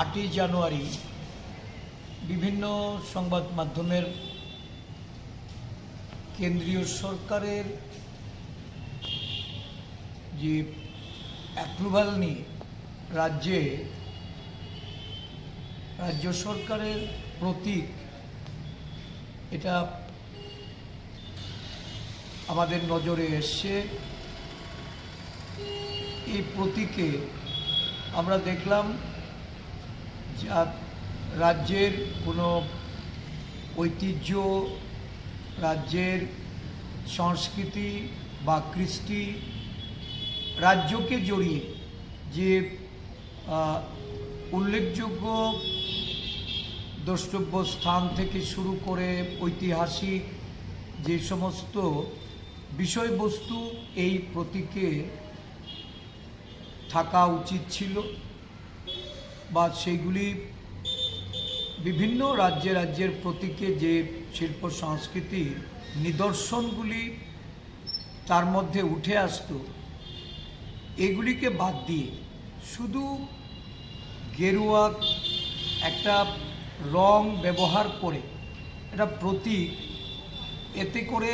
আটই জানুয়ারি বিভিন্ন সংবাদ মাধ্যমের কেন্দ্রীয় সরকারের যে অ্যাপ্রুভাল নিয়ে রাজ্যে রাজ্য সরকারের প্রতীক, এটা আমাদের নজরে এসছে। এই প্রতীকে আমরা দেখলাম যা রাজ্যের কোনো ঐতিহ্য, রাজ্যের সংস্কৃতি বা কৃষ্টি রাজ্যকে জড়িয়ে যে উল্লেখযোগ্য দ্রষ্টব্য স্থান থেকে শুরু করে ঐতিহাসিক যে সমস্ত বিষয়বস্তু এই প্রতীকে থাকা উচিত ছিল বা সেইগুলি বিভিন্ন রাজ্যে রাজ্যের প্রতীকে যে শিল্প সংস্কৃতির নিদর্শনগুলি তার মধ্যে উঠে আসতো, এগুলিকে বাদ দিয়ে শুধু গেরুয়া একটা রং ব্যবহার করে, একটা প্রতীক, এতে করে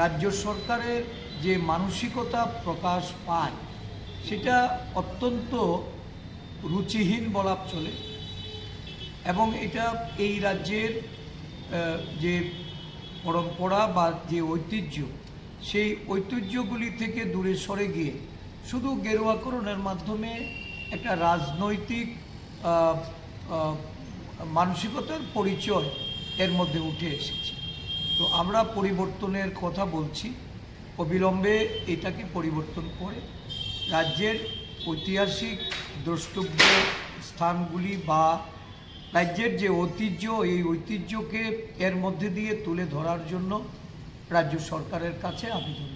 রাজ্য সরকারের যে মানসিকতা প্রকাশ পায়, সেটা অত্যন্ত রুচিহীন বলা চলে এবং এটা এই রাজ্যের যে পরম্পরা বা যে ঐতিহ্য, সেই ঐতিহ্যগুলি থেকে দূরে সরে গিয়ে শুধু গেরুয়াকরণের মাধ্যমে একটা রাজনৈতিক মানসিকতার পরিচয় এর মধ্যে উঠে এসেছে। তো আমরা পরিবর্তনের কথা বলছি। অবিলম্বে এটাকে পরিবর্তন করে রাজ্যের ঐতিহাসিক দ্রষ্টব্য স্থানগুলি বা রাজ্যের যে ঐতিহ্য, এই ঐতিহ্যকে এর মধ্যে দিয়ে তুলে ধরার জন্য রাজ্য সরকারের কাছে আবেদন